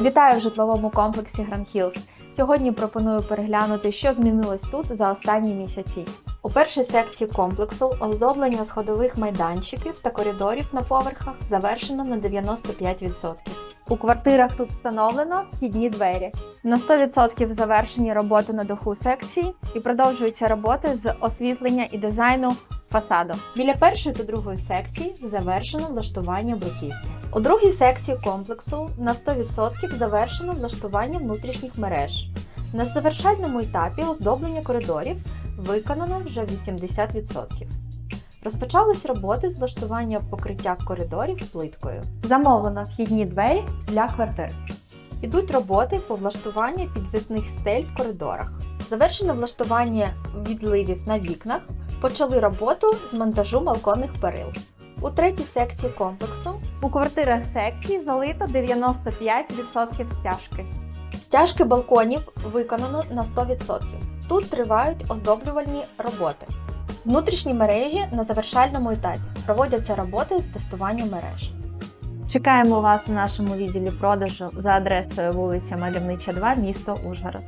Вітаю в житловому комплексі Grand Hills. Сьогодні пропоную переглянути, що змінилось тут за останні місяці. У першій секції комплексу оздоблення сходових майданчиків та коридорів на поверхах завершено на 95%. У квартирах тут встановлено вхідні двері. На 100% завершені роботи на даху секції і продовжуються роботи з освітлення і дизайну фасаду. Біля першої та другої секції завершено влаштування бруківки. У другій секції комплексу на 100% завершено влаштування внутрішніх мереж. На завершальному етапі оздоблення коридорів виконано вже 80%. Розпочались роботи з влаштування покриття коридорів плиткою. Замовлено вхідні двері для квартир. Ідуть роботи по влаштуванню підвісних стель в коридорах. Завершено влаштування відливів на вікнах. Почали роботу з монтажу балконних перил. У третій секції комплексу у квартирах секції залито 95% стяжки. Стяжки балконів виконано на 100%. Тут тривають оздоблювальні роботи. Внутрішні мережі на завершальному етапі проводяться роботи з тестування мереж. Чекаємо вас у нашому відділі продажу за адресою вулиця Мальовнича 2, місто Ужгород.